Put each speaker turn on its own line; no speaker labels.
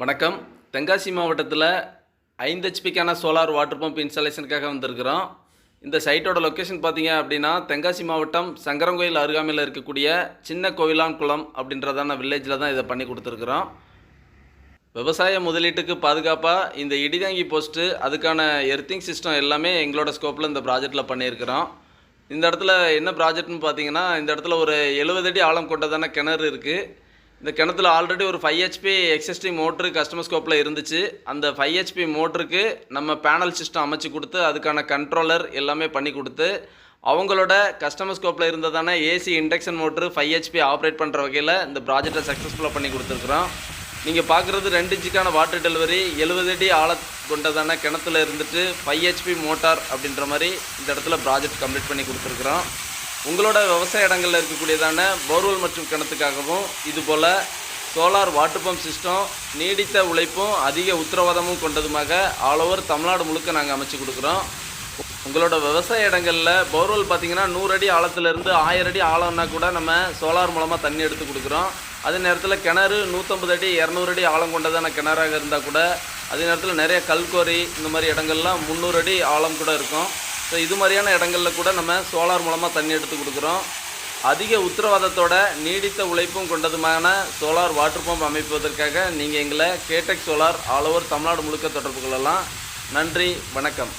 வணக்கம். தென்காசி மாவட்டத்தில் ஐந்து ஹெச்பிக்கான சோலார் வாட்டர் பம்ப் இன்ஸ்டாலேஷனுக்காக வந்திருக்கிறோம். இந்த சைட்டோட லொக்கேஷன் பார்த்தீங்க அப்படின்னா தென்காசி மாவட்டம் சங்கரங்கோயில் அருகாமையில் இருக்கக்கூடிய சின்ன கோவிலான் குளம் அப்படின்றதான வில்லேஜில் தான் இதை பண்ணி கொடுத்துருக்குறோம். விவசாய முதலீட்டுக்கு பாதுகாப்பாக இந்த இடிதாங்கி போஸ்ட்டு அதுக்கான எர்த்திங் சிஸ்டம் எல்லாமே எங்களோட ஸ்கோப்பில் இந்த ப்ராஜெக்டில் பண்ணியிருக்கிறோம். இந்த இடத்துல என்ன ப்ராஜெக்ட்னு பார்த்தீங்கன்னா இந்த இடத்துல ஒரு எழுபது அடி ஆழம் கொண்டதான கிணறு இருக்குது இந்த கிணத்துல ஆல்ரெடி ஒரு five HP existing motor customer ஸ்கோப்பில் இருந்துச்சு. அந்த ஃபைவ் ஹெச்பி மோட்ருக்கு நம்ம பேனல் சிஸ்டம் அமைச்சு கொடுத்து அதுக்கான கண்ட்ரோலர் எல்லாமே பண்ணி கொடுத்து அவங்களோட கஸ்டமர் ஸ்கோப்பில் இருந்ததான AC induction motor five HP operate பண்ணுற வகையில் இந்த ப்ராஜெக்டை சக்ஸஸ்ஃபுல்லாக பண்ணி கொடுத்துருக்குறோம். நீங்கள் பார்க்குறது ரெண்டு இன்ச்சுக்கான வாட்டர் டெலிவரி எழுபது அடி ஆழ கொண்டதான கிணத்துல இருந்துட்டு ஃபைவ் ஹெச்பி மோட்டார் அப்படின்ற மாதிரி இந்த இடத்துல ப்ராஜெக்ட் கம்ப்ளீட் பண்ணி கொடுத்துருக்குறோம். உங்களோட விவசாய இடங்களில் இருக்கக்கூடியதான போர்வெல் மற்றும் கிணத்துக்காகவும் இது போல் சோலார் வாட்டர் பம்ப் சிஸ்டம் நீடித்த உழைப்பும் அதிக உத்தரவாதமும் கொண்டதுமாக ஆல் ஓவர் தமிழ்நாடு முழுக்க நாங்கள் அமைச்சு கொடுக்குறோம். உங்களோட விவசாய இடங்களில் போர்வெல் பார்த்தீங்கன்னா நூறு அடி ஆழத்துலேருந்து ஆயிரம் அடி ஆழம்னா கூட நம்ம சோலார் மூலமாக தண்ணி எடுத்து கொடுக்குறோம். அதே நேரத்தில் கிணறு நூற்றம்பது அடி இரநூறு அடி ஆழம் கொண்டதான கிணறாக இருந்தால் கூட அதே நேரத்தில் நிறைய கல்கோரி இந்த மாதிரி இடங்கள்லாம் முந்நூறு அடி ஆழம் கூட இருக்கும். ஸோ இது மாதிரியான இடங்களில் கூட நம்ம சோலார் மூலமாக தண்ணி எடுத்து கொடுக்குறோம். அதிக உத்தரவாதத்தோட நீடித்த உழைப்பும் கொண்டதுமான சோலார் வாட்டர் பம்ப் அமைப்பதற்காக நீங்கள் எங்களை Katek solar all over Tamil Nadu முழுக்க தொடர்பு கொள்ளலாம். நன்றி வணக்கம்.